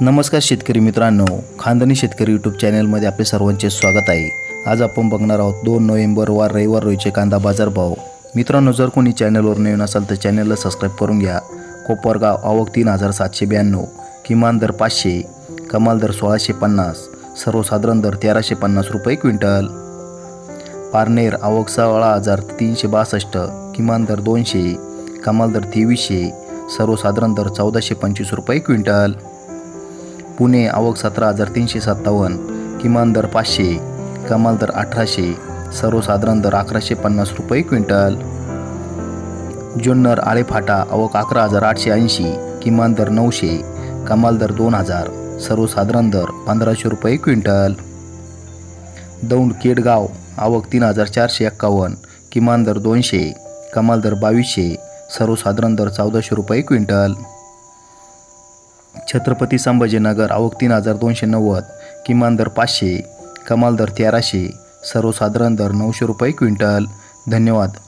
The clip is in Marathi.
नमस्कार शेतकरी मित्रांनो खानदानी शेतकरी यूट्यूब चॅनलमध्ये आपले सर्वांचे स्वागत आहे. आज आपण बघणार आहोत दोन नोव्हेंबर वार रविवार रोजचे कांदा बाजार भाव. मित्रांनो जर कोणी चॅनलवर नवीन असाल तर चॅनलला सबस्क्राईब करून घ्या. कोपरगाव आवक तीन हजार सातशे ब्याण्णव किमान दर पाचशे कमाल दर सोळाशे पन्नास सर्वसाधारण दर तेराशे पन्नास रुपये क्विंटल. पारनेर आवक सोळा हजार तीनशे बासष्ट किमान दर दोनशे कमाल दर तेवीसशे सर्वसाधारण दर चौदाशे पंचवीस रुपये क्विंटल. पुणे आवक सतरा हजार तीनशे सत्तावन्न किमान दर पाचशे कमाल दर अठराशे सर्वसाधारण दर अकराशे पन्नास रुपये क्विंटल. जुन्नर आळेफाटा आवक अकरा हजार आठशे ऐंशी किमान दर नऊशे कमाल दर दोन हजार सर्वसाधारण दर पंधराशे रुपये क्विंटल. दौंड केडगाव आवक तीन हजार चारशे एक्कावन्न किमान दर दोनशे कमाल दर बावीसशे सर्वसाधारण दर चौदाशे रुपये क्विंटल. छत्रपती संभाजीनगर आवक तीन हजार दोनशे नव्वद किमान दर पाचशे कमाल दर तेराशे सर्वसाधारण दर नऊशे रुपये क्विंटल. धन्यवाद.